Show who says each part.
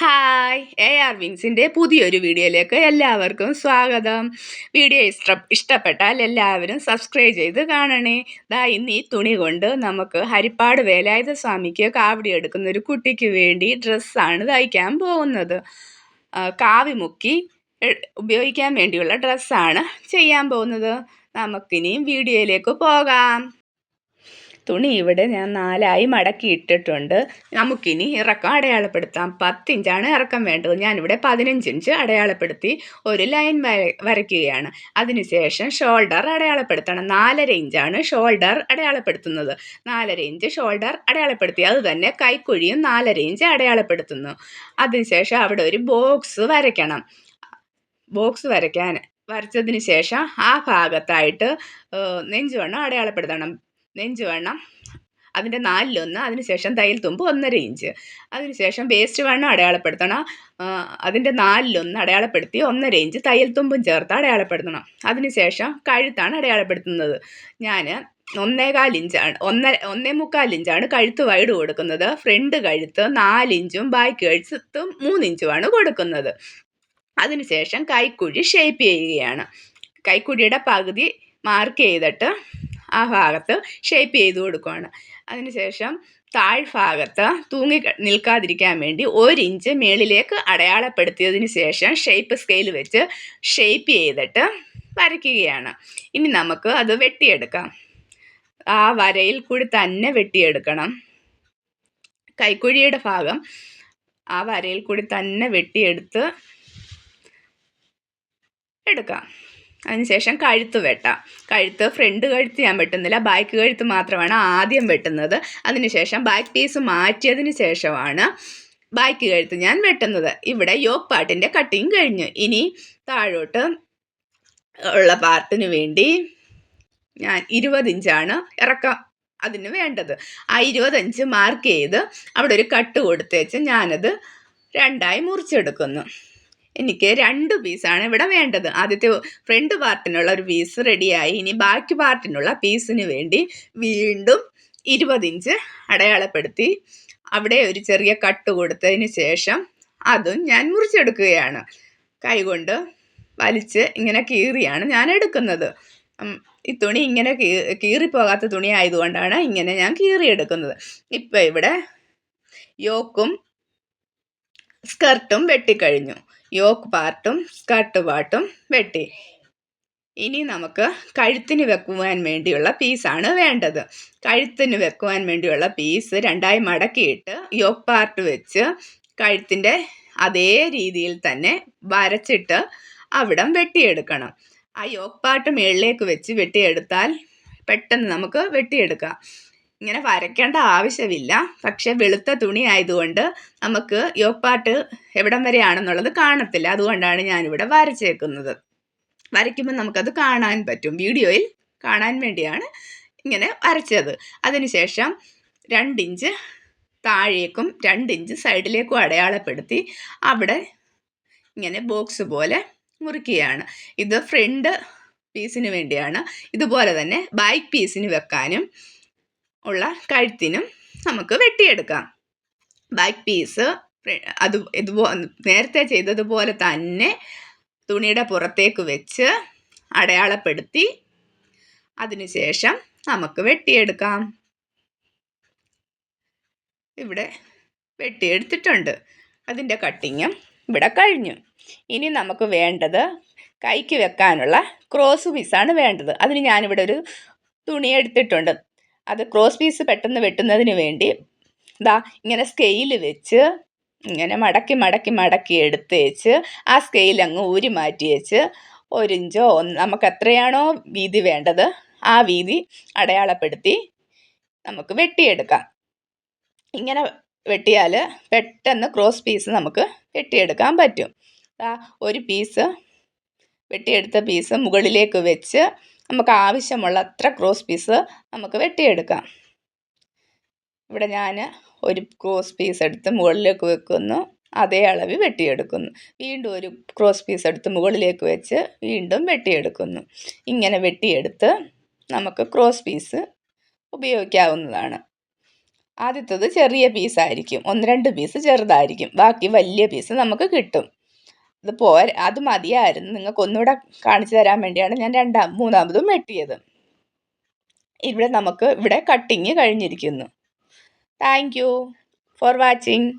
Speaker 1: Hi A R വിങ്സിന്റെ പുതിയൊരു വീഡിയോയിലേക്ക് എല്ലാവർക്കും സ്വാഗതം. വീഡിയോ ഇഷ്ട ഇഷ്ടപ്പെട്ടാൽ എല്ലാവരും സബ്സ്ക്രൈബ് ചെയ്ത് കാണണേ. ദാ ഇന്ന് ഈ തുണി കൊണ്ട് നമുക്ക് ഹരിപ്പാട് വേലായുധ സ്വാമിക്ക് കാവടി എടുക്കുന്ന ഒരു കുട്ടിക്ക് വേണ്ടി ഡ്രസ്സാണ് തയ്ക്കാൻ പോകുന്നത്. കാവി മുക്കി ഉപയോഗിക്കാൻ വേണ്ടിയുള്ള ഡ്രസ്സാണ് ചെയ്യാൻ പോകുന്നത്. നമുക്കിനിയും വീഡിയോയിലേക്ക് പോകാം. തുണി ഇവിടെ ഞാൻ നാലായി മടക്കി ഇട്ടിട്ടുണ്ട്. നമുക്കിനി ഇറക്കം അടയാളപ്പെടുത്താം. പത്തിഞ്ചാണ് ഇറക്കം വേണ്ടത്. ഞാനിവിടെ പതിനഞ്ച് ഇഞ്ച് അടയാളപ്പെടുത്തി ഒരു ലൈൻ വര വരയ്ക്കുകയാണ്. അതിനുശേഷം ഷോൾഡർ അടയാളപ്പെടുത്തണം. നാലര ഇഞ്ചാണ് ഷോൾഡർ അടയാളപ്പെടുത്തുന്നത്. നാലര ഇഞ്ച് ഷോൾഡർ അടയാളപ്പെടുത്തി. അത് തന്നെ കൈക്കുഴിയും നാലര ഇഞ്ച് അടയാളപ്പെടുത്തുന്നു. അതിനുശേഷം അവിടെ ഒരു ബോക്സ് വരയ്ക്കണം. ബോക്സ് വരയ്ക്കാൻ വരച്ചതിന് ശേഷം ആ ഭാഗത്തായിട്ട് നെഞ്ചുവണ്ണം അടയാളപ്പെടുത്തണം. നെഞ്ചുവണ്ണം അതിന്റെ നാലിലൊന്ന് അതിനുശേഷം തയ്യൽ തുമ്പ് ഒന്നര ഇഞ്ച്. അതിനുശേഷം വേസ്റ്റ് വണ്ണം അടയാളപ്പെടുത്തണം. അതിന്റെ നാലിലൊന്ന് അടയാളപ്പെടുത്തി ഒന്നര ഇഞ്ച് തയ്യൽ തുമ്പും ചേർത്ത് അടയാളപ്പെടുത്തണം. അതിനുശേഷം കഴുത്താണ് അടയാളപ്പെടുത്തുന്നത്. ഞാൻ ഒന്നേകാൽ ഇഞ്ചാണ് ഒന്നര ഒന്നേ മുക്കാൽ ഇഞ്ചാണ് കഴുത്ത് വൈഡ് കൊടുക്കുന്നത്. ഫ്രണ്ട് കഴുത്ത് നാലിഞ്ചും ബാക്ക് കഴുത്തും മൂന്നിഞ്ചുമാണ് കൊടുക്കുന്നത്. അതിനുശേഷം കൈക്കുഴി ഷേപ്പ് ചെയ്യുകയാണ്. കൈക്കുഴിയുടെ പകുതി മാർക്ക് ചെയ്തിട്ട് ആ ഭാഗത്ത് ഷേപ്പ് ചെയ്ത് കൊടുക്കുകയാണ് അതിനുശേഷം താഴ്ഭാഗത്ത് തൂങ്ങി നിൽക്കാതിരിക്കാൻ വേണ്ടി ഒരു ഇഞ്ച് മേളിലേക്ക് അടയാളപ്പെടുത്തിയതിന് ശേഷം ഷേപ്പ് സ്കെയിൽ വെച്ച് ഷേപ്പ് ചെയ്തിട്ട് വരയ്ക്കുകയാണ്. ഇനി നമുക്ക് അത് വെട്ടിയെടുക്കാം. ആ വരയിൽ കൂടി തന്നെ വെട്ടിയെടുക്കണം. കൈക്കുഴിയുടെ ഭാഗം ആ വരയിൽ കൂടി തന്നെ വെട്ടിയെടുത്ത് എടുക്കാം. അതിനുശേഷം കഴുത്ത് വെട്ടാം. കഴുത്ത് ഫ്രണ്ട് കഴുത്ത് ഞാൻ വെട്ടുന്നില്ല ബാക്ക് കഴുത്ത് മാത്രമാണ് ആദ്യം വെട്ടുന്നത്. അതിനുശേഷം ബാക്ക് പീസ് മാറ്റിയതിന് ശേഷമാണ് ബാക്ക് കഴുത്ത് ഞാൻ വെട്ടുന്നത്. ഇവിടെ യോക്ക് പാട്ടിന്റെ കട്ടിങ് കഴിഞ്ഞു. ഇനി താഴോട്ട് ഉള്ള പാർട്ടിന് വേണ്ടി ഞാൻ ഇരുപത് ഇഞ്ചാണ് ഇറക്കം അതിന് വേണ്ടത്. ആ ഇരുപതഞ്ച് മാർക്ക് ചെയ്ത് അവിടെ ഒരു കട്ട് കൊടുത്തേച്ച് ഞാനത് രണ്ടായി മുറിച്ചെടുക്കുന്നു. എനിക്ക് രണ്ട് പീസാണ് ഇവിടെ വേണ്ടത്. ആദ്യത്തെ ഫ്രണ്ട് പാർട്ടിനുള്ള ഒരു പീസ് റെഡിയായി ഇനി ബാക്കി പാർട്ടിനുള്ള പീസിന് വേണ്ടി വീണ്ടും ഇരുപത് ഇഞ്ച് അടയാളപ്പെടുത്തി അവിടെ ഒരു ചെറിയ കട്ട് കൊടുത്തതിന് ശേഷം അതും ഞാൻ മുറിച്ചെടുക്കുകയാണ്. കൈകൊണ്ട് വലിച്ച് ഇങ്ങനെ കീറിയാണ് ഞാൻ എടുക്കുന്നത്. ഈ തുണി ഇങ്ങനെ കീറിപ്പോകാത്ത തുണി ആയതുകൊണ്ടാണ് ഇങ്ങനെ ഞാൻ കീറിയെടുക്കുന്നത്. ഇപ്പം ഇവിടെ യോക്കും സ്കർട്ടും വെട്ടിക്കഴിഞ്ഞു. യോക്ക് പാർട്ടും കട്ട് പാർട്ടും വെട്ടി. ഇനി നമുക്ക് കഴുത്തിന് വെക്കുവാൻ വേണ്ടിയുള്ള പീസാണ് വേണ്ടത്. കഴുത്തിന് വെക്കുവാൻ വേണ്ടിയുള്ള പീസ് രണ്ടായി മടക്കിയിട്ട് യോക്ക് പാർട്ട് വെച്ച് കഴുത്തിന്റെ അതേ രീതിയിൽ തന്നെ വരച്ചിട്ട് അവിടം വെട്ടിയെടുക്കണം. ആ യോക്ക് പാർട്ട് മുകളിലേക്ക് വെച്ച് വെട്ടിയെടുത്താൽ പെട്ടെന്ന് നമുക്ക് വെട്ടിയെടുക്കാം. ഇങ്ങനെ വരയ്ക്കേണ്ട ആവശ്യമില്ല. പക്ഷേ വെളുത്ത തുണി ആയതുകൊണ്ട് നമുക്ക് യോപ്പാട്ട് എവിടം വരെയാണെന്നുള്ളത് കാണത്തില്ല. അതുകൊണ്ടാണ് ഞാനിവിടെ വരച്ചേക്കുന്നത്. വരയ്ക്കുമ്പോൾ നമുക്കത് കാണാൻ പറ്റും. വീഡിയോയിൽ കാണാൻ വേണ്ടിയാണ് ഇങ്ങനെ വരച്ചത്. അതിനുശേഷം രണ്ടിഞ്ച് താഴേക്കും രണ്ടിഞ്ച് സൈഡിലേക്കും അടയാളപ്പെടുത്തി അവിടെ ഇങ്ങനെ ബോക്സ് പോലെ മുറിക്കുകയാണ് ഇത് ഫ്രണ്ട് പീസിന് വേണ്ടിയാണ്. ഇതുപോലെ തന്നെ ബാക്ക് പീസിന് വെക്കാനും ഉള്ള കഴുത്തിനും നമുക്ക് വെട്ടിയെടുക്കാം. ബാക്ക് പീസ് അത് ഇതുപോ നേരത്തെ ചെയ്തതുപോലെ തന്നെ തുണിയുടെ പുറത്തേക്ക് വെച്ച് അടയാളപ്പെടുത്തി അതിനുശേഷം നമുക്ക് വെട്ടിയെടുക്കാം. ഇവിടെ വെട്ടിയെടുത്തിട്ടുണ്ട്. അതിന്റെ കട്ടിങ്ങും ഇവിടെ കഴിഞ്ഞു. ഇനി നമുക്ക് വേണ്ടത് കൈക്ക് വെക്കാനുള്ള ക്രോസ് പീസാണ് വേണ്ടത്. അതിന് ഞാനിവിടെ ഒരു തുണി എടുത്തിട്ടുണ്ട്. അത് ക്രോസ് പീസ് പെട്ടെന്ന് വെട്ടുന്നതിന് വേണ്ടി ഇതാ ഇങ്ങനെ സ്കെയിൽ വെച്ച് ഇങ്ങനെ മടക്കി മടക്കി മടക്കി എടുത്ത് വെച്ച് ആ സ്കെയിൽ അങ്ങ് ഊരി മാറ്റി വെച്ച് ഒരിഞ്ചോ ഒന്ന് നമുക്ക് എത്രയാണോ വീതി വേണ്ടത് ആ വീതി അടയാളപ്പെടുത്തി നമുക്ക് വെട്ടിയെടുക്കാം. ഇങ്ങനെ വെട്ടിയാൽ പെട്ടെന്ന് ക്രോസ് പീസ് നമുക്ക് വെട്ടിയെടുക്കാൻ പറ്റും. ഒരു പീസ് വെട്ടിയെടുത്ത പീസ് മുകളിലേക്ക് വെച്ച് നമുക്ക് ആവശ്യമുള്ള അത്ര ക്രോസ് പീസ് നമുക്ക് വെട്ടിയെടുക്കാം. ഇവിടെ ഞാൻ ഒരു ക്രോസ് പീസ് എടുത്ത് മുകളിലേക്ക് വെക്കുന്നു. അതേ അളവിൽ വെട്ടിയെടുക്കുന്നു. വീണ്ടും ഒരു ക്രോസ് പീസ് എടുത്ത് മുകളിലേക്ക് വെച്ച് വീണ്ടും വെട്ടിയെടുക്കുന്നു. ഇങ്ങനെ വെട്ടിയെടുത്ത് നമുക്ക് ക്രോസ് പീസ് ഉപയോഗിക്കാവുന്നതാണ്. ആദ്യത്തത് ചെറിയ പീസായിരിക്കും ഒന്ന് രണ്ട് പീസ് ചെറുതായിരിക്കും. ബാക്കി വലിയ പീസ് നമുക്ക് കിട്ടും. അത് പോര അത് മതിയായിരുന്നു. നിങ്ങൾക്ക് ഒന്നുകൂടെ കാണിച്ചു തരാൻ വേണ്ടിയാണ് ഞാൻ രണ്ടാം മൂന്നാമതും വെട്ടിയത്. ഇവിടെ നമുക്ക് ഇവിടെ കട്ടിങ് കഴിഞ്ഞിരിക്കുന്നു. Thank you for watching